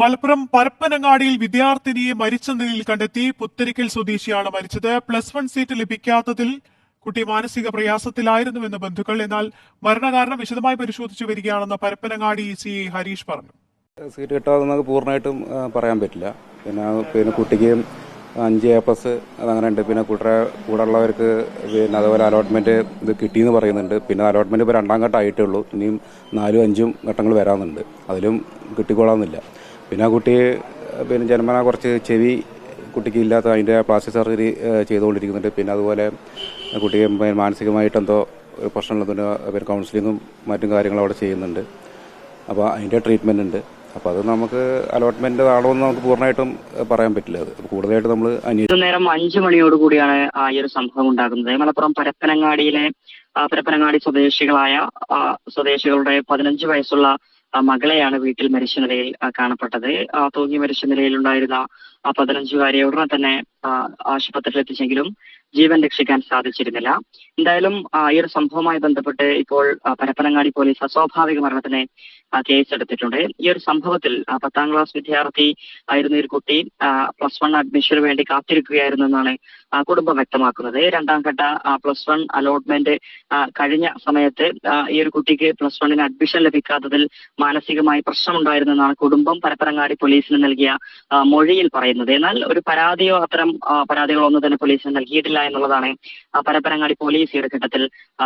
മലപ്പുറം പരപ്പനങ്ങാടിയിൽ വിദ്യാർത്ഥിനിയെ മരിച്ച നിലയിൽ കണ്ടെത്തി പുത്തരിക്കൽ സ്വദേശിയാണ് മരിച്ചത്. പ്ലസ് വൺ സീറ്റ് ലഭിക്കാത്തതിൽ കുട്ടി മാനസിക പ്രയാസത്തിലായിരുന്നുവെന്ന് ബന്ധുക്കൾ എന്നാൽ മരണകാരണം വിശദമായി പരിശോധിച്ചു വരികയാണെന്ന് പരപ്പനങ്ങാടി സി ഹരീഷ് പറഞ്ഞു. സീറ്റ് കിട്ടാതെ പൂർണമായിട്ടും പറയാൻ പറ്റില്ല. പിന്നെ പിന്നെ കുട്ടിക്ക് അഞ്ച് എ പ്ലസ് അതങ്ങനെയുണ്ട്. പിന്നെ കൂട്ടര കൂടെ ഉള്ളവർക്ക് പിന്നെ അതുപോലെ അലോട്ട്മെന്റ് ഇത് കിട്ടിയെന്ന് പറയുന്നുണ്ട്. പിന്നെ അലോട്ട്മെന്റ് ഇപ്പോൾ രണ്ടാം ഘട്ടം ആയിട്ടേ ഉള്ളൂ. ഇനിയും നാലും അഞ്ചും ഘട്ടങ്ങൾ വരാമെന്നുണ്ട്. അതിലും കിട്ടിക്കൊള്ളാമെന്നില്ല പിന്നെ ആ കുട്ടി പിന്നെ ജന്മന കുറച്ച് ചെവി കുട്ടിക്ക് ഇല്ലാത്ത അതിന്റെ പ്ലാസ്റ്റിക് സർജറി ചെയ്തുകൊണ്ടിരിക്കുന്നുണ്ട്. പിന്നെ അതുപോലെ പിന്നെ മാനസികമായിട്ട് എന്തോ ഒരു പ്രശ്നമുള്ളതിന് പിന്നെ കൗൺസിലിങ്ങും മറ്റും കാര്യങ്ങളും അവിടെ ചെയ്യുന്നുണ്ട്. അപ്പോൾ അതിന്റെ ട്രീറ്റ്മെന്റ് ഉണ്ട്. അപ്പോൾ അത് നമുക്ക് അലോട്ട്മെന്റ് ആണോ എന്ന് നമുക്ക് പൂർണമായിട്ടും പറയാൻ പറ്റില്ല അത്. കൂടുതലായിട്ട് നമ്മൾ നേരം അഞ്ചു മണിയോടുകൂടിയാണ് ആ ഈ ഒരു സംഭവം ഉണ്ടാകുന്നത്. മലപ്പുറം പരപ്പനങ്ങാടിയിലെ ആ, പരപ്പനങ്ങാടി സ്വദേശികളായ സ്വദേശികളുടെ പതിനഞ്ച് വയസ്സുള്ള മകളെയാണ് വീട്ടിൽ മരിച്ച നിലയിൽ കാണപ്പെട്ടത്. തൂങ്ങി മരിച്ച നിലയിലുണ്ടായിരുന്ന ആ പതിനഞ്ചുകാരിയെ ഉടനെ തന്നെ ആശുപത്രിയിൽ എത്തിച്ചെങ്കിലും ജീവൻ രക്ഷിക്കാൻ സാധിച്ചിരുന്നില്ല. എന്തായാലും ഈ ഒരു സംഭവവുമായി ബന്ധപ്പെട്ട് ഇപ്പോൾ പരപ്പനങ്ങാടി പോലീസ് അസ്വാഭാവിക മരണത്തിന് കേസ് കേസെടുത്തിട്ടുണ്ട് ഈ ഒരു സംഭവത്തിൽ പത്താം ക്ലാസ് വിദ്യാർത്ഥി ആയിരുന്ന ഒരു കുട്ടി പ്ലസ് വൺ അഡ്മിഷന് വേണ്ടി കാത്തിരിക്കുകയായിരുന്നു എന്നാണ് കുടുംബം വ്യക്തമാക്കുന്നത്. രണ്ടാം ഘട്ട പ്ലസ് വൺ അലോട്ട്മെന്റ് കഴിഞ്ഞ സമയത്ത് ഈ ഒരു കുട്ടിക്ക് പ്ലസ് വണ്ണിന് അഡ്മിഷൻ ലഭിക്കാത്തതിൽ മാനസികമായി പ്രശ്നമുണ്ടായിരുന്നെന്നാണ് കുടുംബം പരപ്പനങ്ങാടി പോലീസിന് നൽകിയ മൊഴിയിൽ പറയുന്നത്. എന്നാൽ ഒരു പരാതിയോ അത്തരം പരാതികളോ ഒന്നും തന്നെ പോലീസിന് നൽകിയിട്ടില്ല എന്നുള്ളതാണ് പരപ്പനങ്ങാടി പോലീസ് ഈ ഒരു ഘട്ടത്തിൽ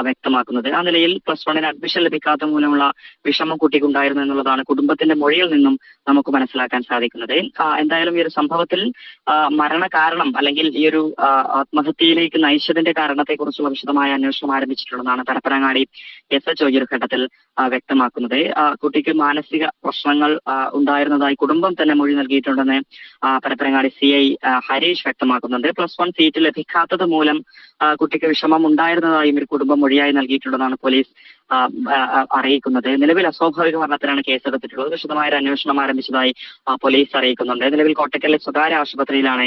വ്യക്തമാക്കുന്നത്. ആ നിലയിൽ പ്ലസ് വണ്ണിന് അഡ്മിഷൻ ലഭിക്കാത്ത മൂലമുള്ള വിഷമം കുട്ടിക്കുണ്ടായിരുന്നു എന്നുള്ളതാണ് കുടുംബത്തിന്റെ മൊഴിയിൽ നിന്നും നമുക്ക് മനസ്സിലാക്കാൻ സാധിക്കുന്നത്. എന്തായാലും ഈ ഒരു സംഭവത്തിൽ മരണകാരണം മരണ കാരണം അല്ലെങ്കിൽ ഈ ഒരു ആത്മഹത്യയിലേക്ക് നയിച്ചതിന്റെ കാരണത്തെക്കുറിച്ചുള്ള വിശദമായ അന്വേഷണം ആരംഭിച്ചിട്ടുള്ളതാണ് പരപ്പനങ്ങാടി എസ് എച്ച് ഒരു ഘട്ടത്തിൽ വ്യക്തമാക്കുന്നത്. കുട്ടിക്ക് മാനസിക പ്രശ്നങ്ങൾ ഉണ്ടായിരുന്നതായി കുടുംബം തന്നെ മൊഴി നൽകിയിട്ടുണ്ടെന്ന് പരപ്പനങ്ങാടി സി ഐ ഹരീഷ് വ്യക്തമാക്കുന്നുണ്ട്. പ്ലസ് വൺ സീറ്റ് ലഭിക്കാത്തത് മൂലം കുട്ടിക്ക് വിഷമം ഉണ്ടായിരുന്നതായും ഒരു കുടുംബം മൊഴിയായി നൽകിയിട്ടുണ്ടെന്നാണ് പോലീസ് അറിയിക്കുന്നത്. നിലവിൽ അസ്വാഭാവിക മരണത്തിലാണ് കേസെടുത്തിട്ടുള്ളത്. വിശദമായ ഒരു അന്വേഷണം ആരംഭിച്ചതായി പോലീസ് അറിയിക്കുന്നുണ്ട്. നിലവിൽ കോട്ടക്കലിലെ സ്വകാര്യ ആശുപത്രിയിലാണ്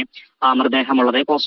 മൃതദേഹമുള്ളത്. പോസ്റ്റ്